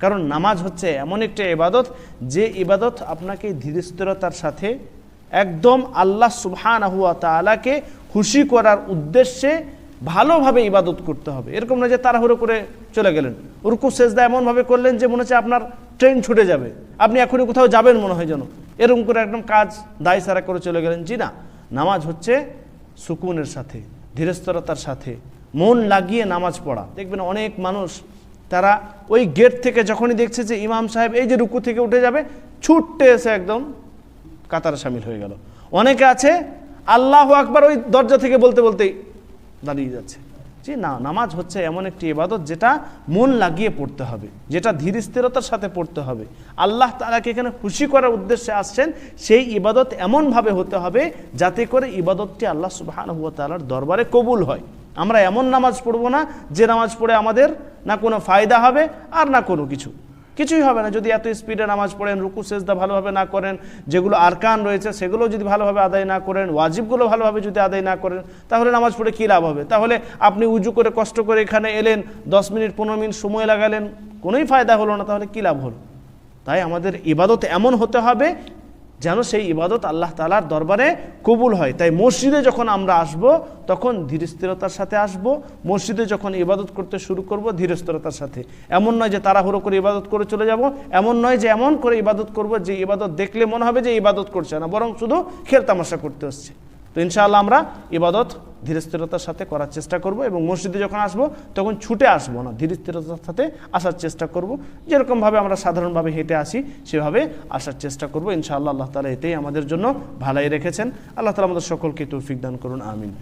কারণ নামাজ হচ্ছে এমন একটা ইবাদত, যে ইবাদত আপনাকে ধীরস্থিরতার সাথে একদম আল্লাহ সুবহান হুয়া তালাকে খুশি করার উদ্দেশ্যে ভালোভাবে ইবাদত করতে হবে। এরকম না যে তাড়াহুড়ো করে চলে গেলেন। রুকু, সেজদা এমনভাবে করলেন যে মনে হচ্ছে আপনার ট্রেন ছুটে যাবে। আপনি এখনই কোথাও যাবেন মনে হয় যেন। এরকম করে একদম কাজ দায় সারা করে চলে গেলেন। জি না, নামাজ হচ্ছে সুকুনের সাথে, ধীরস্থরতার সাথে, মন লাগিয়ে নামাজ পড়া। দেখবেন অনেক মানুষ তারা ওই গেট থেকে যখনই দেখছে যে ইমাম সাহেব এই যে রুকু থেকে উঠে যাবে ছুটতে এসে একদম কাতারে সামিল হয়ে গেল। অনেকে আছে, আল্লাহ আকবার ওই দরজা থেকে বলতে বলতেই দাঁড়িয়ে যাচ্ছে। জি না, নামাজ হচ্ছে এমন একটি ইবাদত যেটা মন লাগিয়ে পড়তে হবে, যেটা ধীর স্থিরতার সাথে পড়তে হবে। আল্লাহ তালাকে এখানে খুশি করার উদ্দেশ্যে আসছেন, সেই ইবাদত এমনভাবে হতে হবে যাতে করে ইবাদতটি আল্লাহ সুবাহান হুয়া তালার দরবারে কবুল হয়। আমরা এমন নামাজ পড়ব না, যে নামাজ পড়ে আমাদের না কোনো ফায়দা হবে আর না কোনো কিছু। কিছুই হবে না। যদি এত স্পিডে নামাজ পড়েন, রুকু, সেজদা ভালোভাবে না করেন, যেগুলো আরকান রয়েছে সেগুলো যদি ভালোভাবে আদায় না করেন, ওয়াজিবগুলো ভালোভাবে যদি আদায় না করেন, তাহলে নামাজ পড়ে কী লাভ হবে? তাহলে আপনি উজু করে, কষ্ট করে এখানে এলেন, দশ মিনিট, পনেরো মিনিট সময় লাগালেন, কোনোই ফায়দা হলো না, তাহলে কী লাভ হলো? তাই আমাদের ইবাদত এমন হতে হবে যেন সেই ইবাদত আল্লাহ তালার দরবারে কবুল হয়। তাই মসজিদে যখন আমরা আসব, তখন ধীরস্থিরতার সাথে আসব। মসজিদে যখন ইবাদত করতে শুরু করব, ধীরস্থিরতার সাথে। এমন নয় যে তাড়াহুড়ো করে ইবাদত করে চলে যাব, এমন নয় যে এমন করে ইবাদত করব যে ইবাদত দেখলে মনে হবে যে ইবাদত করছে না, বরং শুধু খেল তামাশা করতে হচ্ছে। তো ইনশাআল্লাহ আমরা ইবাদত ধীরস্থিরতার সাথে করার চেষ্টা করব এবং মসজিদে যখন আসব, তখন ছুটে আসব না। ধীরস্থিরতার সাথে আসার চেষ্টা করব। যেরকমভাবে আমরা সাধারণভাবে হেঁটে আসি, সেভাবে আসার চেষ্টা করব। ইনশাআল্লাহ আল্লাহ তালা এতেই আমাদের জন্য ভালাই রেখেছেন। আল্লাহ তালা আমাদের সকলকে তৌফিক দান করুন। আমিন।